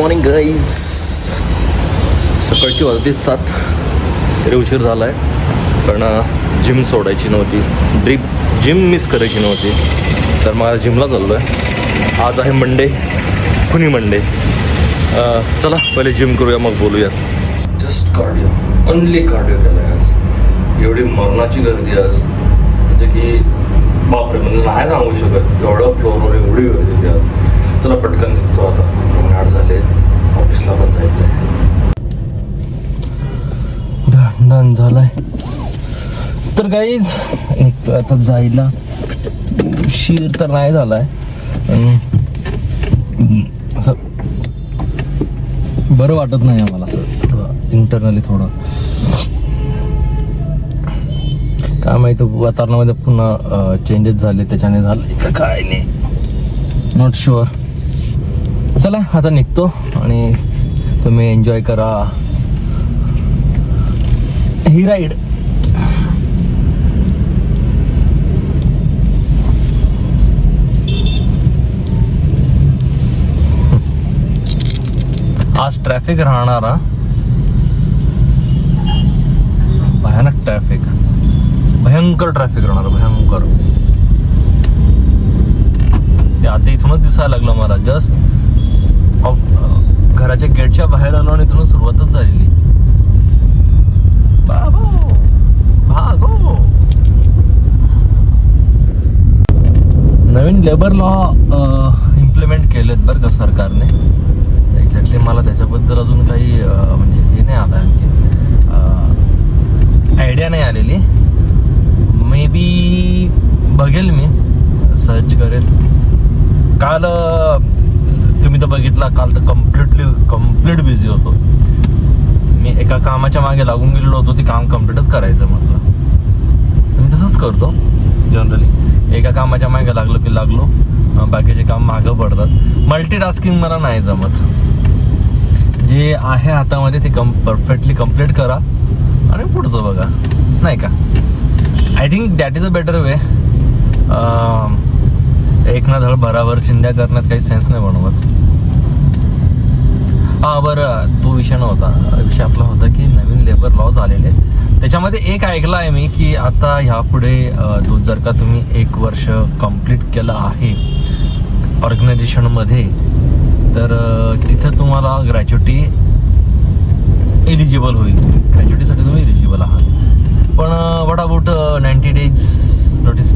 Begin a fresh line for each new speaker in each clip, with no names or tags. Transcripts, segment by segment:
Morning guys सकाळची वाजते सात. तरी उशीर झाला आहे पण जिम सोडायची नव्हती. ड्रीप जिम मिस करायची नव्हती. तर मला जिमला चाललो आहे आज आहे मंडे कुणी मंडे चला पहिले जिम करूया मग बोलूयात. जस्ट कार्डिओ ओनली कार्डिओ केलं आहे आज. एवढी मरणाची गर्दी आज. जसं की बापरे म्हणजे नाही सांगू शकत. एवढं फ्लोअरवर एवढी गर्दी आज. चला पटकन निघतो आता. झाले. ऑफिसला पण जायचं आहे डन झालाय. तर काहीच आता जायला उशीर तर नाही झालाय. असं बरं वाटत नाही आम्हाला असं. थोडं इंटरनली थोडं. काय माहिती वातावरणामध्ये पुन्हा चेंजेस झाले त्याच्याने झालं. का काय नाही. नॉट शुअर चला आता निघतो आणि तुम्ही एन्जॉय करा. ही राईड आज ट्रॅफिक राहणार भयानक ट्रॅफिक भयंकर ट्रॅफिक राहणार भयंकर. ते आता इथूनच दिसायला लागलं मला जस्ट Uh, घराच्या गेटच्या बाहेर आलो आणि इथून सुरुवातच झालेली. बाबो भागो. नवीन लेबर लॉ इम्प्लिमेंट केलेत बरं का सरकारने. एक्झॅक्टली मला त्याच्याबद्दल अजून काही म्हणजे हे नाही आलं आणखी. आयडिया नाही आलेली. मे बी बघेल मी. सर्च करेल. काल तुम्ही तर बघितला काल तर कम्प्लिटली कंप्लीट बिझी होतो. मी एका कामाच्या मागे लागून गेलेलो होतो ते काम कम्प्लीटच करायचं म्हटलं. मी तसंच करतो जनरली एका कामाच्या मागे लागलो की लागलो बाकीचे काम मागं पडतात. मल्टीटास्किंग मला नाही जमत. जे आहे हातामध्ये ते कम परफेक्टली कंप्लीट करा आणि पुढचं बघा. नाही का? I think that is a better way एक ना धड भराभर चिंध्या करण्यात काही सेन्स नाही बनवत. हा बरं तो विषय नव्हता. विषय आपला होता की नवीन लेबर लॉज आलेले त्याच्यामध्ये एक ऐकलं आहे मी की आता ह्यापुढे तो जर का तुम्ही एक वर्ष कंप्लीट केलं आहे ऑर्गनायझेशनमध्ये तर तिथं तुम्हाला ग्रॅच्युटी एलिजिबल होईल. ग्रॅच्युटीसाठी तुम्ही एलिजिबल आहात. पण what about ninety days notice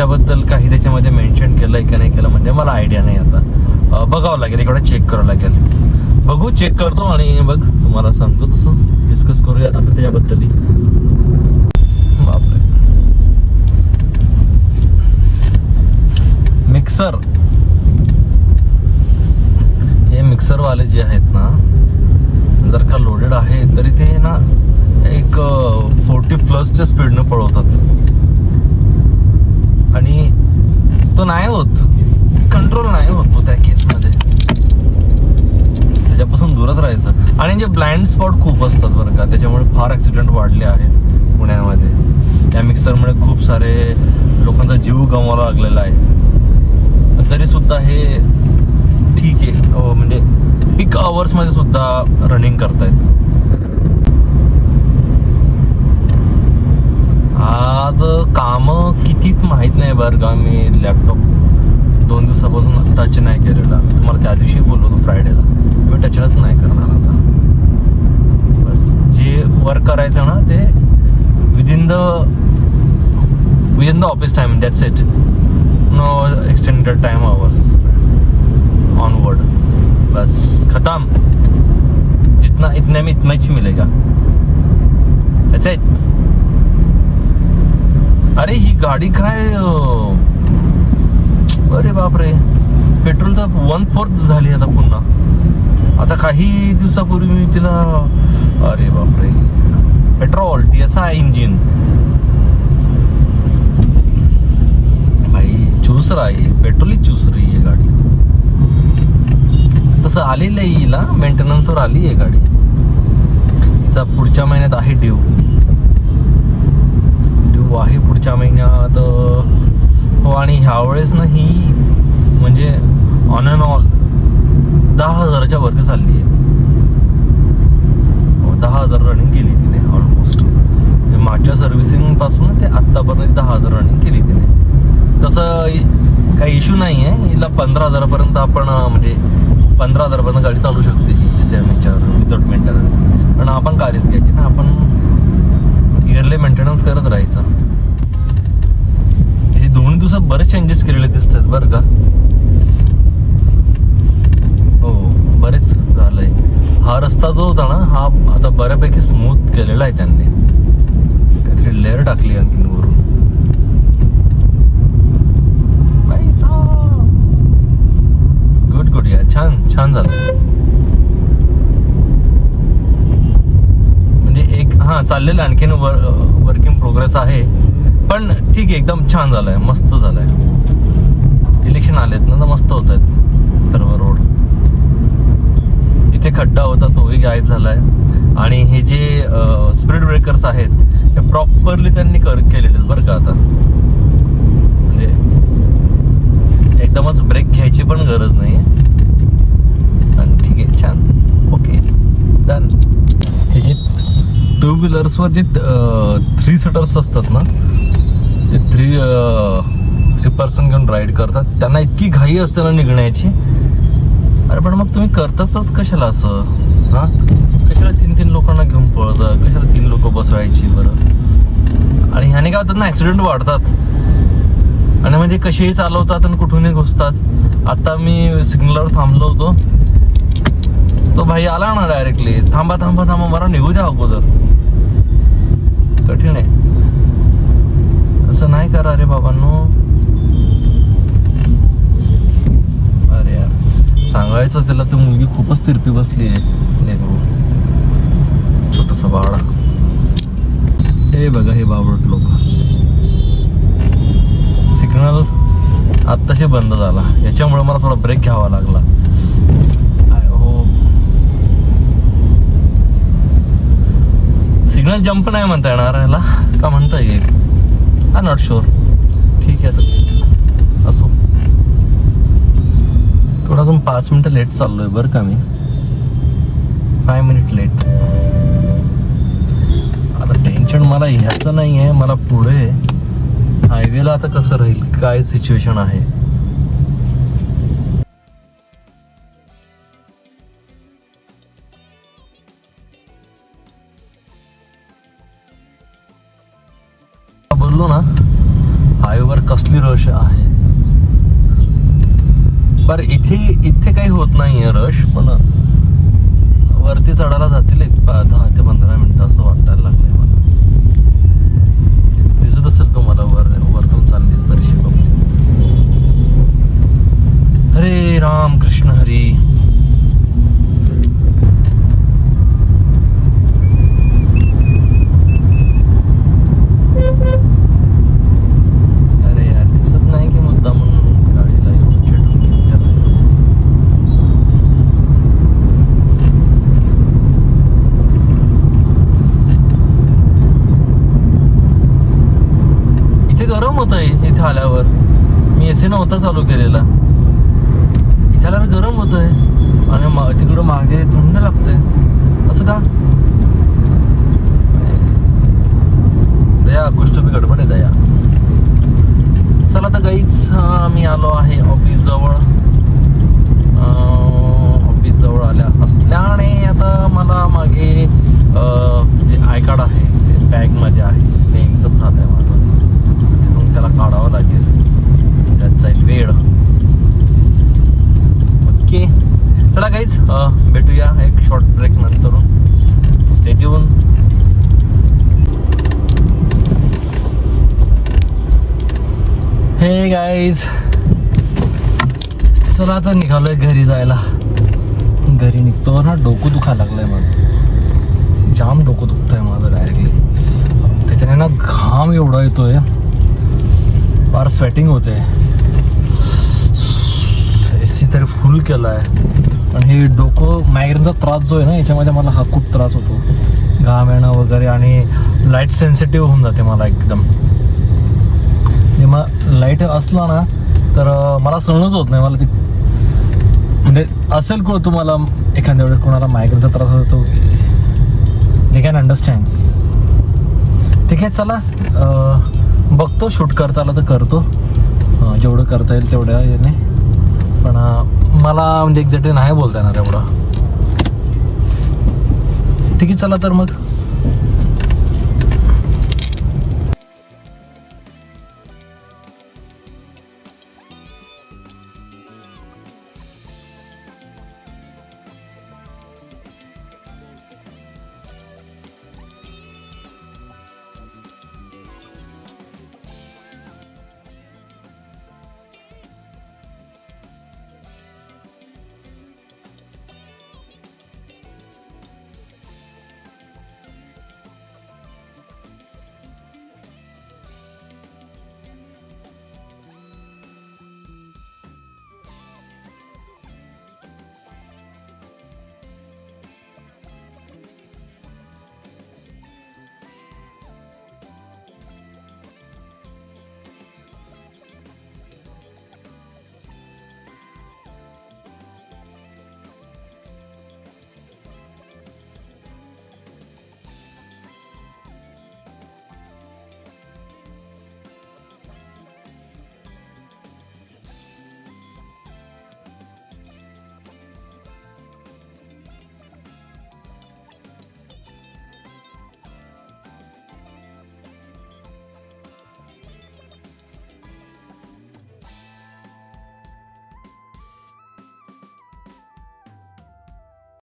त्याच्याबद्दल काही त्याच्यामध्ये मेन्शन केलं आहे की नाही केलं म्हणजे मला आयडिया नाही आता. बघावं लागेल इकडे चेक करावं लागेल. बघू चेक करतो आणि बघ तुम्हाला सांगतो तसं. डिस्कस करूयात आपण त्याच्याबद्दल बापरे. मिक्सर हे मिक्सरवाले जे आहेत ना जर का लोडेड आहे तरी ते ना एक फोर्टी प्लसच्या स्पीडनं पळवतात. आणि तो नाही होत. कंट्रोल नाही होत तो त्या केसमध्ये त्याच्यापासून दूरच राहायचं. आणि जे ब्लाइंड स्पॉट खूप असतात बरं का त्याच्यामुळे फार ॲक्सिडेंट वाढले आहेत पुण्यामध्ये. त्या मिक्सरमुळे खूप सारे लोकांचा जीव गमावा लागलेला आहे. तरी सुद्धा हे ठीक आहे. म्हणजे पिक आवर्समध्ये सुद्धा रनिंग करतायत. आज काम कितीत माहीत नाही बरं का मी लॅपटॉप दोन दिवसापासून टच नाही केलेला. मी तुम्हाला त्या दिवशी बोललो होतो फ्रायडेला मी टचच नाही करणार आता. बस जे वर्क करायचं ना ते within the within the office time that's it no extended time hours onward बस खतम. इतना इतने में इतना ही मिलेगा. अच्छा. अरे ही गाडी काय अरे बापरे. पेट्रोल तर वन फोर्थ झाली आता पुन्हा. आता काही दिवसापूर्वी मी तिला अरे बापरे. Petrol T S I engine भाई चूस रहा है पेट्रोल ही चूस रही है गाडी. तसं आलेलं आहे हिला. मेंटेनन्सवर आली आहे गाडी. तिचा पुढच्या महिन्यात आहे ड्यू चालू आहे पुढच्या महिन्यात. हो आणि ह्यावेळेस ना ही म्हणजे ऑन अँड ऑल दहा हजाराच्या वरती चालली आहे. हो, दहा हजार रनिंग केली तिने ऑलमोस्ट म्हणजे मागच्या सर्व्हिसिंगपासून ते आत्तापर्यंत दहा हजार रनिंग केली तिने. तसं काही इश्यू नाही आहे हिला पंधरा हजारापर्यंत आपण म्हणजे पंधरा हजारापर्यंत गाडी चालू शकते ही सेमीच्या विदाउट मेंटेनन्स पण आपण गाडीच घ्यायची ना आपण इयरली मेंटेनन्स करत राहायचं. हे दोन दिवसात बरेच चेंजेस केलेले दिसतात बरं का. हो बरेच झालंय. हा रस्ता जो होता ना हा आता बऱ्यापैकी स्मूथ केलेला आहे त्यांनी. काहीतरी लेअर टाकली आणखीन वरून. गुड गुड यार छान छान झालं म्हणजे एक हां चाललेलं आणखीन वर वर्क इन प्रोग्रेस आहे. पण ठीक आहे एकदम छान झालंय मस्त झालंय. इलेक्शन आलेत ना तर मस्त होत आहेत. सर्व रोड इथे खड्डा होता तोही गायब झालाय. आणि हे जे स्पीड ब्रेकर्स आहेत हे प्रॉपरली त्यांनी कर केलेले आहेत बरं का आता. म्हणजे एकदमच ब्रेक घ्यायची पण गरज नाही आणि ठीक आहे छान. ओके डन हे जे टू व्हीलर्सवर जे थ्री सीटर्स असतात ना ते थ्री थ्री पर्सन घेऊन राईड करतात. त्यांना इतकी घाई असते ना निघण्याची. अरे पण मग तुम्ही करताच कशाला असं? हां? कशाला तीन तीन लोकांना घेऊन पळता? कशाला तीन लोक बसवायची बरं? आणि ह्याने काय होतात ना ॲक्सिडेंट वाढतात. आणि म्हणजे कसेही चालवतात आणि कुठूनही घुसतात. आता मी सिग्नलवर थांबलो होतो. तो भाई आला ना डायरेक्टली थांबा थांबा थांबा मला निघू द्या अगोदर. कठीण आहे. असं नाही करा रे बाबांनो. अरे यार सांगायचं त्याला ती मुलगी खूपच तिरपी बसली आहे. छोटस बाळा. हे बघा हे बाबट लोक. सिग्नल आत्ताशी बंद झाला. याच्यामुळे मला थोडा ब्रेक घ्यावा लागला आय होप सिग्नल जंप नाही म्हणता येणार याला. का म्हणता येईल? आय नॉट शुअर ठीक आहे तर. असो. थोडा अजून पाच मिनटं लेट चाललो आहे बरं का मी. फाय मिनिट लेट आता टेन्शन मला ह्याचं नाही आहे मला पुढे हायवेला आता कसं राहील? काय सिच्युएशन आहे? कसली रश आहे? बर इथे इथे काही होत नाहीये रश पण वरती चढायला जातील एक दहा ते पंधरा मिनिटं असं वाटायला लागलंय मला दिसत असेल तुम्हाला वर वरतून चालली बरीचशी पब्लिक हरे राम कृष्ण हरी अरे यार दिसत नाही की मुद्दा म्हणून गाडीला एवढं खेटून घेऊन त्याला इथे गरम होत आहे इथं आल्यावर मी एसी नव्हता चालू केलेला. इथे आल्यावर गरम होतंय. आणि मा- तिकडं मागे थंड लागतंय असं का दया कुछ तो भी गडबड आहे दया चला तर गाईच मी आलो आहे ऑफिस जवळ ऑफिस जवळ आल्या असल्याने आता मला मागे अं, जे आय कार्ड आहे ते बॅगमध्ये आहे नेहमीच झालं आहे माझं मग त्याला काढावं लागेल त्यात जाईल वेळ ओके चला uh, भेटूया एक शॉर्ट ब्रेक नंतर स्टेट्यून हे गाईज चला आता निघालोय घरी जायला. घरी निघतो ना डोकं दुखायला लागलंय माझं. जाम डोकं दुखतंय माझं डायरेक्टली त्याच्याने ना घाम एवढा येतोय. फार स्वेटिंग होते काहीतरी तरी फुल केलं आहे पण हे डोकं मायग्रेनचा त्रास जो आहे ना याच्यामध्ये मला हा खूप त्रास होतो. घाम येणं वगैरे आणि लाइट सेन्सिटिव्ह होऊन जाते मला एकदम. म्हणजे जेव्हा लाइट असला ना तर
मला सहनच होत नाही. मला ते म्हणजे असेल कोण तुम्हाला एखाद्या वेळेस कोणाला मायग्रेनचा त्रास होतो दे कॅन अंडरस्टँड ठीक आहे चला. बघतो शूट करता आला तर करतो. जेवढं करता येईल तेवढ्या याने. पण मला म्हणजे एक्झॅक्टली नाही बोलता येणार एवढं. ठीक आहे चला तर मग.